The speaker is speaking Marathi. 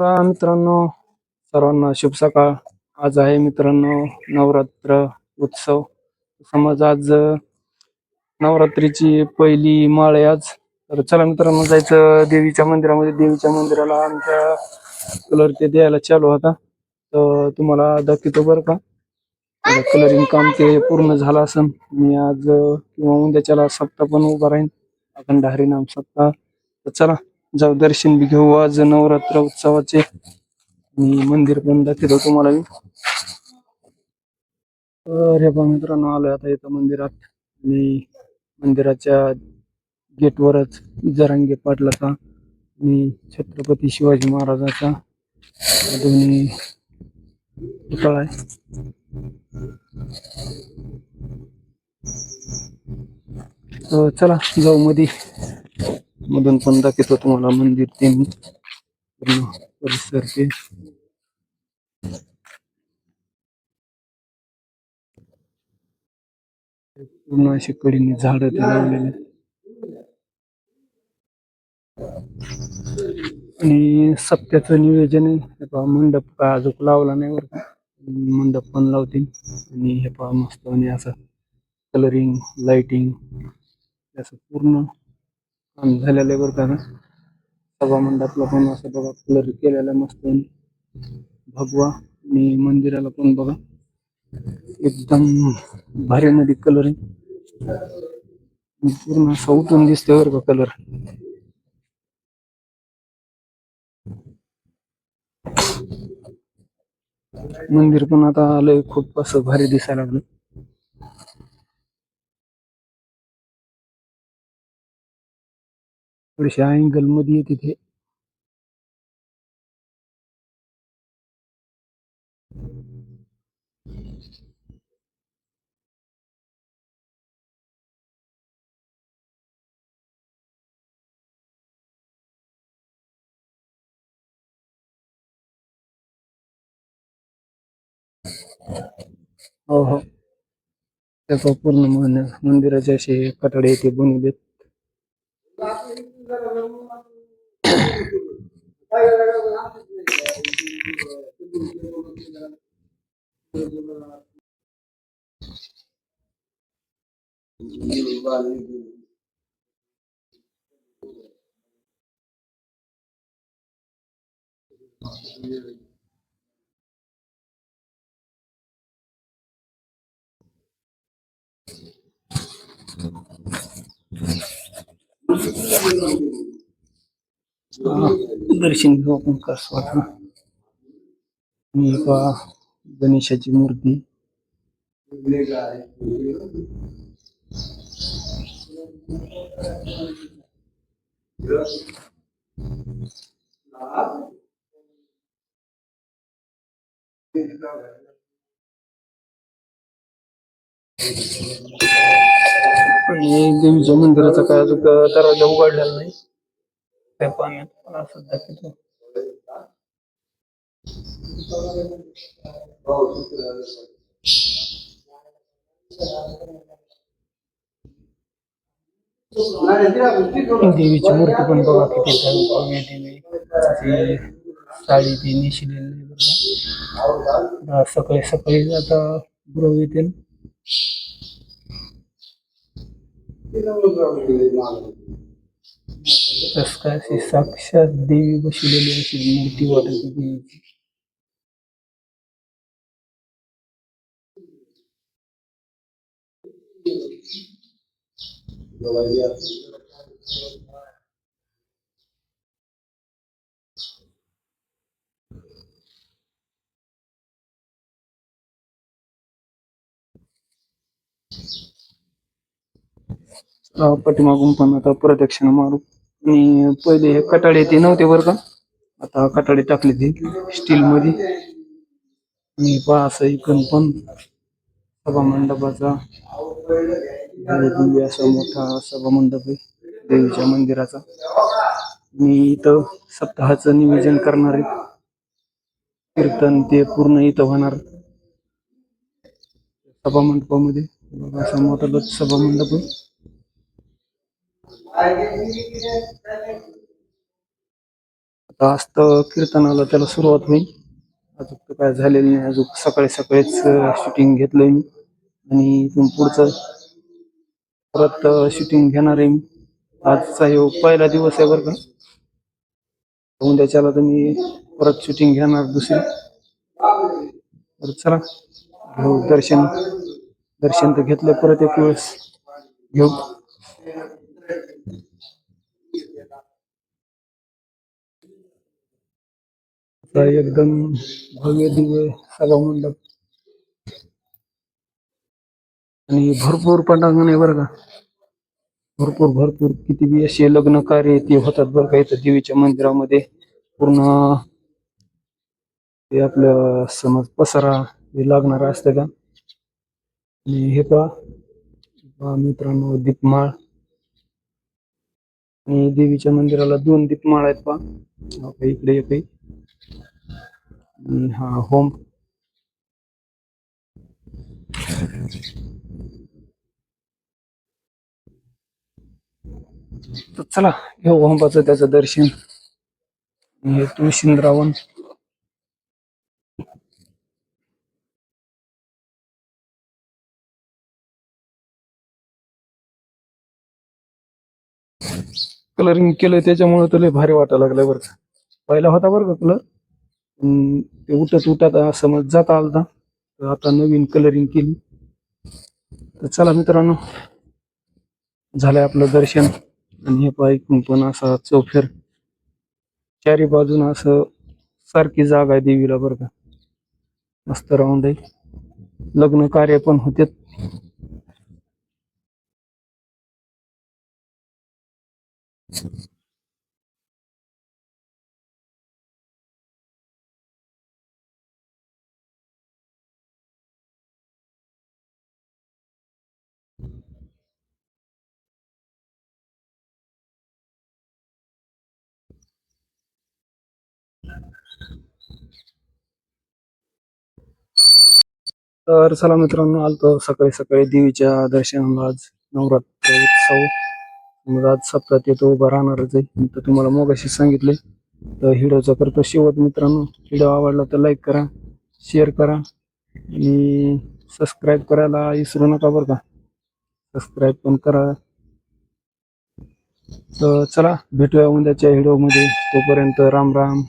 राम मित्रांनो सर्वांना शुभ सकाळ. आज आहे मित्रांनो नवरात्र उत्सव. समज आज नवरात्रीची पहिली माळ आहे आज. तर चला मित्रांनो जायचं देवीच्या मंदिरामध्ये. देवीच्या मंदिराला आमच्या कलर ते द्यायला चालू होता तर तुम्हाला दाखवतो बरं का. कलरिंग काम ते पूर्ण झालं असेल मी आज किंवा उद्याच्याला सप्ताह पण उभा राहीन. अखंड हरिनाम सप्ताह तर चला. जाऊ दर्शन बी घेऊ. आज नवरात्र उत्सवाचे आणि मंदिर पण दाखवतो तुम्हाला मी. अरे बा मित्रांनो आलोय आता इथं मंदिरात. आणि मंदिराच्या गेटवरच जरांगे पाटलाचा आणि छत्रपती शिवाजी महाराजाचा दोन्ही पुतळा आहे. चला जाऊ मध्ये मधून पण दाखवतो तुम्हाला मंदिर ते पूर्ण परिसर ते. पूर्ण अशी कडीने झाड ते लावलेले. आणि सप्त्याचं नियोजन आहे. हे पहा मंडप काय अजून लावला नाही बरं का. मंडप पण लावतील. आणि हे पहा मस्त आणि असं कलरिंग लाइटिंग असं पूर्ण झालेलं आहे बरं का सभा मंडपला पण असं बघा कलर केलेला मस्त भगवा आणि मंदिराला पण बघा. एकदम भारी मध्ये कलर आहे. पूर्ण असं उठून बर बरं का कलर मंदिर पण आता आलंय खूप असं भारी दिसायला लागलं. थोडीशी अँगलमध्ये तिथे ते. हो हो. त्याचा पूर्ण मन मंदिराचे असे कटाडे ते बनवलेत हा, दर्शन घेऊ आपण कसं वाटलं आणि एका गणेशाची मूर्ती. आणि देवीच्या मंदिराचा काय अजून दरवाजा उघडलेला नाही. त्या पाण्यात सध्या असं दाखवतो देवीची मूर्ती पण बघा किती छान भव्य देवी. ती साडी ती नेशिलेली बघा सकाळी सकाळी आता गुरु येतील. तस काय अशी साक्षात देवी बसलेली अशी मूर्ती वाटत होती देवीची. अं, पाठीमागून पण आता प्रदक्षिणा मारू. आणि पहिले हे कटाडे ते नव्हते बरं का? आता कटाडे टाकले ते स्टील मध्ये. आणि पहा असं इकडून पण सभा मंडपाचा. असा मोठा सभा मंडप आहे देवीच्या मंदिराचा. मी इथं सप्ताहाचं नियोजन करणार आहे. कीर्तन ते पूर्ण इथं होणार. सभा मंडपामध्ये. असा मोठा सभा मंडप आहे. आता आज तर कीर्तनाला त्याला सुरुवात होईल अजून तर काय झालेलं नाही. अजून सकाळी सकाळीच शूटिंग घेतलंय मी. आणि इथून पुढचं परत शूटिंग घेणार आहे मी. आजचा हे पहिला दिवस आहे बरं का. उद्याच्याला तर मी परत शूटिंग घेणार दुसरी. तर चला. घेऊ दर्शन दर्शन तर घेतलं परत एक वेळेस. घेऊ. एकदम भव्य दिव्य सभा मंडप आणि भरपूर पटांगण आहे बरं का. भरपूर भरपूर. किती बी असे लग्न कार्य ते होतात बरं का इथं देवीच्या मंदिरामध्ये. पूर्ण ते आपलं समज पसारा हे लागणार असतं का. आणि हे पहा. मित्रांनो दीपमाळ. आणि देवीच्या मंदिराला दोन दीपमाळ आहेत पहा. इकडे एक होम तर चला घेऊ होंबाचं त्याचं दर्शन. हे तुळशिंद्रावण कलरिंग केलं त्याच्यामुळे तुला भारी वाटायला लागलं बरं का. पहिला होता बरं का कलर ते उठत उठत समज जाता आलता. तर आता नवीन कलरिंग केली. तर चला मित्रांनो झालंय आपलं दर्शन. आणि हे पाय पण असा चौफेर. चारी बाजून असं सारखी जागा आहे देवीला बरं का. मस्त राऊंड आहे. लग्न कार्य पण होते तर चला मित्रांनो आलतो सकाळी सकाळी देवीच्या दर्शनाला. आज नवरात्र उत्सव. मग आज सप्तात येतो उभा राहणारच आहे. तर तुम्हाला मोगाशी सांगितले. तर हिडोचा करतो शेवट मित्रांनो. व्हिडिओ आवडला तर लाईक करा शेअर करा आणि सबस्क्राईब करायला विसरू नका बरं का. सबस्क्राईब पण करा. तर चला भेटूया उद्याच्या व्हिडिओमध्ये तोपर्यंत राम राम.